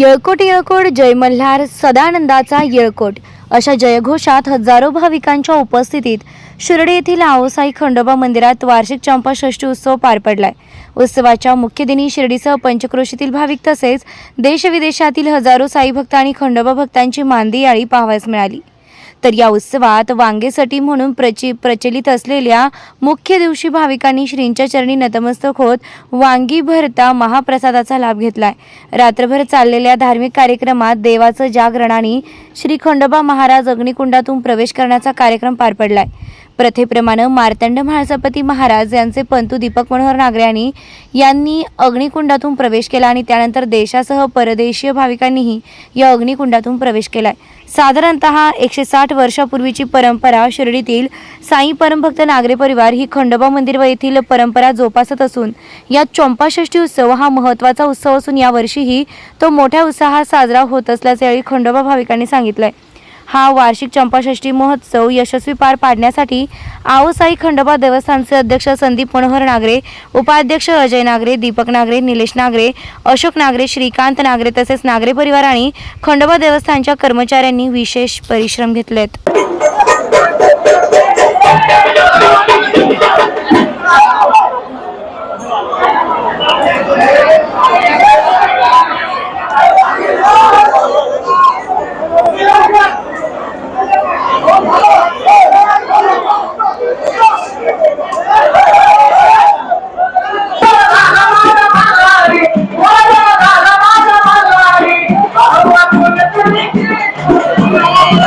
येळकोट येळकोट जय मल्हार सदानंदाचा येळकोट. अशा जयघोषात हजारो भाविकांच्या उपस्थितीत शिर्डी येथील आओसाई खंडोबा मंदिरात वार्षिक चंपाषष्ठी उत्सव पार पडलाय. उत्सवाच्या मुख्य दिनी शिर्डीसह पंचक्रोशीतील भाविक तसेच देशविदेशातील हजारो साई भक्त आणि खंडोबा भक्तांची मांदी याळी पाहावयास मिळाली. तर या उत्सवात वांगेसाठी म्हणून प्रचि प्रचलित असलेल्या मुख्य दिवशी भाविकांनी श्रींच्या चरणी नतमस्तक होत वांगी भरता महाप्रसादाचा लाभ घेतलाय. रात्रभर चाललेल्या धार्मिक कार्यक्रमात देवाचं जागरण आणि श्री खंडोबा महाराज अग्निकुंडातून प्रवेश करण्याचा कार्यक्रम पार पडलाय. प्रथेप्रमाणे मार्तंड म्हाळसपती महाराज यांचे पंतू दीपक मनोहर नागरे यांनी अग्निकुंडातून प्रवेश केला आणि त्यानंतर देशासह परदेशीय भाविकांनीही या अग्निकुंडातून प्रवेश केलाय. साधारणतः एकशे साठ वर्षापूर्वीची परंपरा शिर्डीतील साई परमभक्त नागरे परिवार ही खंडोबा मंदिर व येथील परंपरा जोपासत असून या चंपाषष्ठी उत्सव हा महत्त्वाचा उत्सव असून यावर्षीही तो मोठ्या उत्साहात साजरा होत असल्याचे यावेळी खंडोबा भाविकांनी सांगितलंय. हा वार्षिक चंपाषष्ठी महोत्सव यशस्वी पार पाडण्यासाठी आओसाई खंडोबा देवस्थानचे अध्यक्ष संदीप मनोहर नागरे उपाध्यक्ष अजय नागरे दीपक नागरे निलेश नागरे अशोक नागरे श्रीकांत नागरे तसेच नागरे परिवार आणि खंडोबा देवस्थानच्या कर्मचाऱ्यांनी विशेष परिश्रम घेतलेत.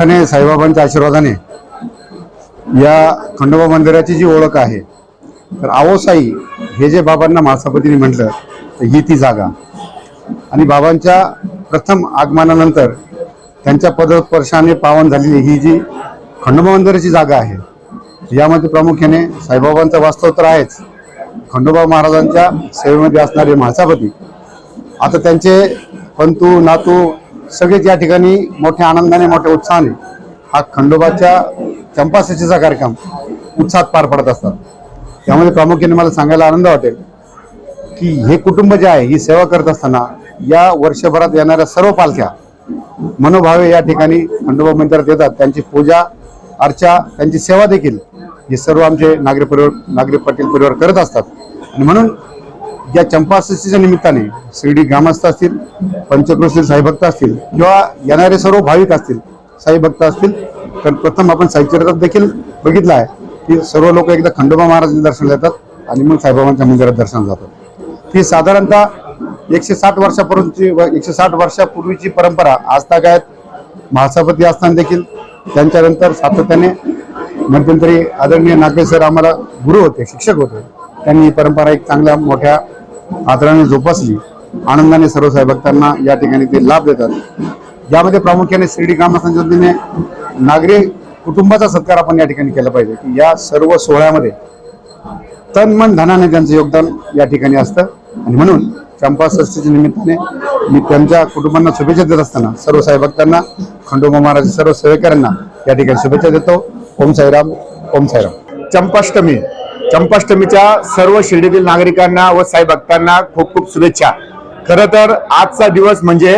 आणि साईबाबांच्या आशीर्वादाने या खंडोबा मंदिराची जी ओळख आहे तर आवोसाई हे जे बाबांना महासपतीने म्हटलं तर ही ती जागा. आणि बाबांच्या प्रथम आगमनानंतर त्यांच्या पदस्पर्शाने पावन झालेली ही जी खंडोबा मंदिराची जागा आहे यामध्ये प्रामुख्याने साईबाबांचं वास्तव तर आहेच. खंडोबा महाराजांच्या सेवेमध्ये असणारे महासापती आता त्यांचे पंतू नातू सगळेच या ठिकाणी मोठ्या आनंदाने मोठ्या उत्साहाने हा खंडोबाच्या चंपाषष्ठीचा कार्यक्रम उत्साहात पार पडत असतात. त्यामध्ये प्रामुख्याने मला सांगायला आनंद वाटेल की हे कुटुंब जे आहे ही सेवा करत असताना या वर्षभरात येणाऱ्या सर्व पालख्या मनोभावे या ठिकाणी खंडोबा मंदिरात येतात. त्यांची पूजा अर्चा त्यांची सेवा देखील हे सर्व आमचे नागरी परिवार नागरी पाटील परिवार करत असतात. आणि म्हणून या चंपाषष्ठीच्या निमित्ताने शिर्डी ग्रामस्थ असतील पंचक्रोशील साईभक्त असतील किंवा येणारे सर्व भाविक असतील साईभक्त असतील तर प्रथम आपण साईचरित्रात देखील बघितलं आहे की सर्व लोक एकदा खंडोबा महाराजांचे दर्शन देतात आणि मग साईबाबांच्या मंदिरात दर्शन जातात. ही साधारणतः एकशे साठ वर्षापूर्वीची व एकशे साठ वर्षापूर्वीची परंपरा आजतागायत महासभापती असताना देखील त्यांच्यानंतर सातत्याने मध्यंतरी आदरणीय नागरे सर आम्हाला गुरु होते शिक्षक होते. त्यांनी ही परंपरा एक चांगल्या मोठ्या आदराने जोपासली. आनंदाने सर्व साहेबभक्तांना या ठिकाणी ते लाभ देतात. यामध्ये प्रामुख्याने शिर्डी ग्रामस्थांच्या वतीने नागरी कुटुंबाचा सत्कार आपण या ठिकाणी केला पाहिजे. की या सर्व सोहळ्यामध्ये तन मन धनाने त्यांचं योगदान या ठिकाणी असतं. आणि म्हणून चंपाषष्ठीच्या निमित्ताने मी त्यांच्या कुटुंबांना शुभेच्छा देत असताना सर्व साहेबभक्तांना खंडोबा महाराज सर्व सेवेकरांना या ठिकाणी शुभेच्छा देतो. ओम साईराम ओम साईराम. चंपाष्टमी. चंपाष्टमीच्या सर्व शिर्डीतील नागरिकांना व साई भक्तांना खूप खूप शुभेच्छा. खर तर आजचा दिवस म्हणजे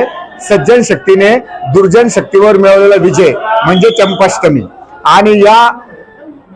सज्जन शक्तीने दुर्जन शक्तीवर मिळवलेला विजय म्हणजे चंपाष्टमी. आणि या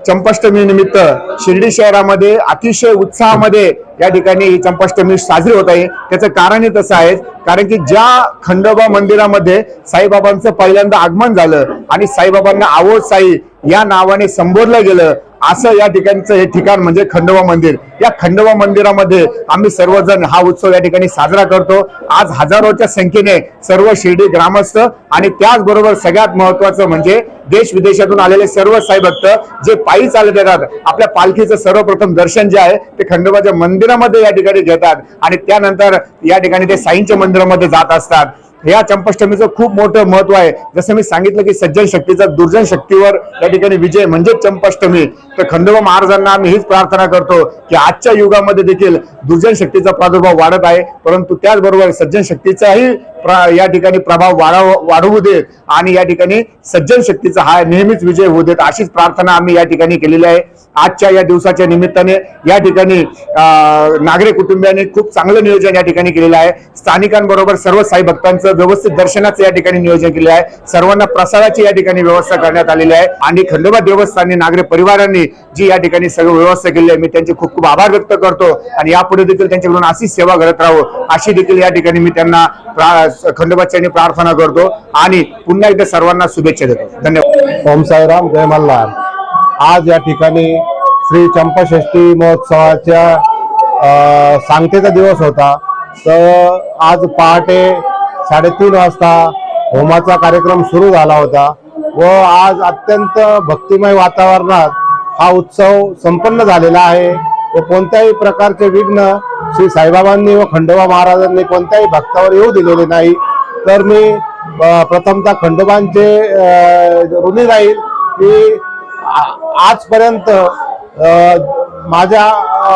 चंपाष्टमी निमित्त शिर्डी शहरामध्ये अतिशय उत्साहामध्ये या ठिकाणी ही चंपाष्टमी साजरी होत आहे. त्याचं कारणही तसं आहे कारण की ज्या खंडोबा मंदिरामध्ये साईबाबांचं पहिल्यांदा आगमन झालं आणि साईबाबांना आवड साई या नावाने संबोधलं गेलं असं या ठिकाणचं हे ठिकाण म्हणजे खंडोबा मंदिर. या खंडोबा मंदिरामध्ये आम्ही सर्वजण हा उत्सव या ठिकाणी साजरा करतो. आज हजारोच्या संख्येने सर्व शिर्डी ग्रामस्थ आणि त्याचबरोबर सगळ्यात महत्वाचं म्हणजे देश विदेशातून आलेले सर्व साई भक्त जे पायी चालत येतात आपल्या पालखीचं सर्वप्रथम दर्शन जे आहे ते खंडोबाच्या मंदिरामध्ये या ठिकाणी घेतात आणि त्यानंतर या ठिकाणी ते साईंच्या मंदिरामध्ये जात असतात. या चंपाष्टमीचं खूप मोठं महत्त्व आहे. जसं मी सांगितलं की सज्जन शक्तीचा दुर्जन शक्तीवर या ठिकाणी विजय म्हणजे चंपाष्टमी. तर खंडोबा महाराजांना आम्ही हीच प्रार्थना करतो की आजच्या युगामध्ये देखील दुर्जन शक्तीचा प्रादुर्भाव वाढत आहे. परंतु त्याचबरोबर सज्जन शक्तीचाही प्र- या ठिकाणी प्रभाव वाढव वाढवू देत आणि या ठिकाणी सज्जन शक्तीचा हा नेहमीच विजय होऊ देत अशीच प्रार्थना आम्ही या ठिकाणी केलेली आहे. आजच्या या दिवसाच्या निमित्ताने या ठिकाणी अं, नागरिक कुटुंबियांनी खूप चांगलं नियोजन या ठिकाणी केलेलं आहे. स्थानिकांबरोबर सर्व साई भक्तांचं व्यवस्थित दर्शनाचं या ठिकाणी नियोजन केले आहे. सर्वांना प्रसादाची या ठिकाणी व्यवस्था करण्यात आलेली आहे. आणि खंडोबा देवस्थानी नागरिक परिवारांनी जी या ठिकाणी सगळं व्यवस्था केली आहे मी त्यांचे खूप खूप आभार व्यक्त करतो. आणि यापुढे देखील त्यांच्याकडून अशीच सेवा करत राहू अशी देखील या ठिकाणी मी त्यांना प्रा- प्रार्थना करतो आणि पुन्हा एकदा सर्वांना शुभेच्छा देतो. धन्यवाद. ओम साईराम जय मल्हार. आज या ठिकाणी श्री चंपाषष्ठी महोत्सवाच्या सांगतेचा दिवस होता. तर आज पहाटे साडेतीन वाजता होमाचा कार्यक्रम सुरू झाला होता व आज अत्यंत भक्तिमय वातावरणात हा उत्सव संपन्न झालेला आहे. व कोणत्याही प्रकारचे विघ्न श्री साईबाबांनी व खंडोबा महाराजांनी कोणत्याही भक्तावर येऊ दिलेले नाही. तर मी प्रथमतः खंडोबांचे ऋणी राहील की आजपर्यंत माझ्या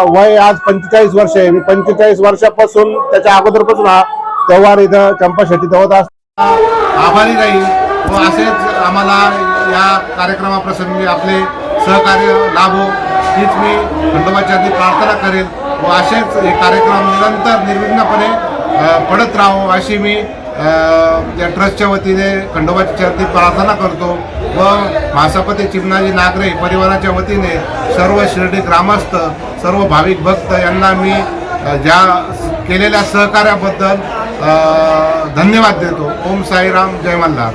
वय आज पंचेचाळीस वर्ष आहे. मी पंचेचाळीस वर्षापासून त्याच्या अगोदरपासून हा त्योहार इथं चंपाषष्ठी होत असताना आभारी राहील. व असेच आम्हाला या कार्यक्रमाप्रसंगी आपले सहकार्य लाभो. हीच मी खंडोबाच्या आधी प्रार्थना करेल व असेच हे कार्यक्रम निरंतर निर्विघ्नपणे पडत राहो अशी मी या ट्रस्टच्या वतीने खंडोबाच्या चरती प्रार्थना करतो व महासपती चिमनाजी नागरे परिवाराच्या वतीने सर्व शिर्डी ग्रामस्थ सर्व भाविक भक्त यांना मी ज्या केलेल्या सहकार्याबद्दल धन्यवाद देतो. ओम साईराम जय मल्हार.